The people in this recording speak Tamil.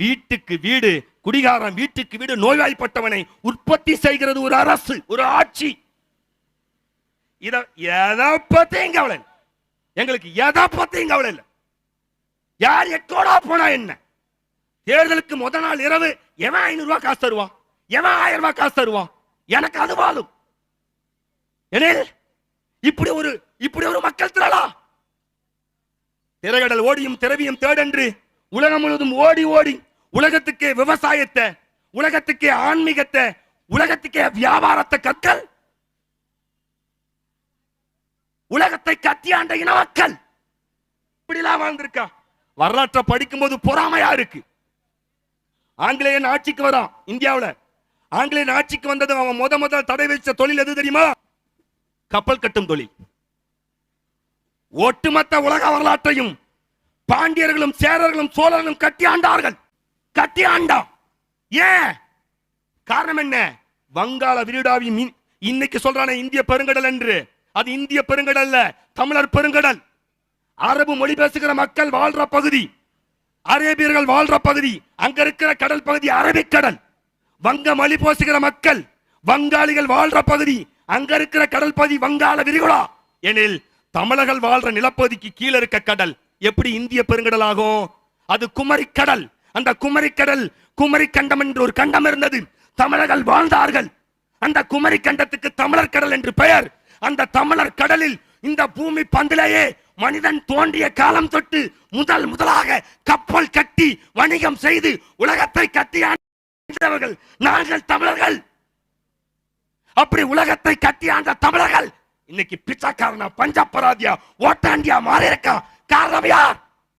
வீட்டுக்கு வீடு குடிகாரன் வீட்டுக்கு வீடு நோய்வாய்ப்பட்டவனை உற்பத்தி செய்கிறது ஒரு அரசு ஒரு ஆட்சி. இத எதை பத்தியும் கவலை எங்களுக்கு எதை பத்தியும் கவலை இல்லை. யார் எக்கோடா போனா என்ன? தேர்தலுக்கு முத நாள் இரவு எவன் ஐநூறு ரூபாய் காசு தருவான்? எவன் ஆயிரம் ரூபாய் காசு தருவான்? எனக்கு அது வாழும் எனில் இப்படி ஒரு இப்படி ஒரு மக்கள் திரளா? திரைகடல் ஓடியும் திரவியும் தேடென்று உலகம் முழுவதும் ஓடி ஓடி உலகத்துக்கே விவசாயத்தை உலகத்துக்கே ஆன்மீகத்தை உலகத்துக்கே வியாபாரத்தை கற்கள். உலகத்தை கத்தியாண்ட இன மக்கள். இப்படிலாம் வாழ்ந்திருக்கா? வரலாற்றை படிக்கும்போது பொறாமையா இருக்கு. ஆங்கிலேயன் ஆட்சிக்கு வரான் இந்தியாவுல. ஆங்கிலேயன் ஆட்சிக்கு வந்தது அவன் முத முதல் தடை வச்ச தொழில் எது தெரியுமா? கப்பல் கட்டும் தொழில். ஒட்டுமொத்த உலக வரலாற்றையும் பாண்டியர்களும் சேரர்களும் சோழர்களும் கட்டி ஆண்டார்கள் கட்டி ஆண்டான். ஏன்? காரணம் என்ன? வங்காள விரிடாவி மீன். இன்னைக்கு சொல்றான இந்திய பெருங்கடல் என்று. அது இந்திய பெருங்கடல் தமிழர் பெருங்கடல். அரபு மொழி பேசுகிற மக்கள் வாழ்ற பகுதி அரேபியர்கள் வாழ்ற பகுதி அங்க இருக்கிற கடல் பகுதி அரபிக்கடல் வங்க மொழி பேசுகிற மக்கள் வங்காளிகள் வாழ்ற பகுதி அங்க இருக்கிற கடல் பகுதி வங்காள விரிகுடா. எனில் தமிழர்கள் வாழ்ற நிலப்பகுதிக்கு கீழே இருக்க கடல் எப்படி இந்திய பெருங்கடல் ஆகும்? அது குமரி கடல். அந்த குமரிக்கடல் குமரி கண்டம் என்று ஒரு கண்டம் இருந்தது. தமிழர்கள் வாழ்ந்தார்கள். அந்த குமரி கண்டத்துக்கு தமிழர் கடல் என்று பெயர். அந்த தமிழர் கடலில் இந்த பூமி பந்திலேயே மனிதன் தோன்றிய காலம் தொட்டு முதல் முதலாக கப்பல் கட்டி வணிகம் செய்து உலகத்தை கட்டி ஆண்டவர்கள் நாங்கள் தமிழர்கள். அப்படி உலகத்தை கட்டி ஆண்ட தமிழர்கள். இன்னைக்கு பிச்சைக்காரனா பஞ்சாபராதியா ஓட்டாண்டியா மாறி இருக்கான் காரணம் யார்?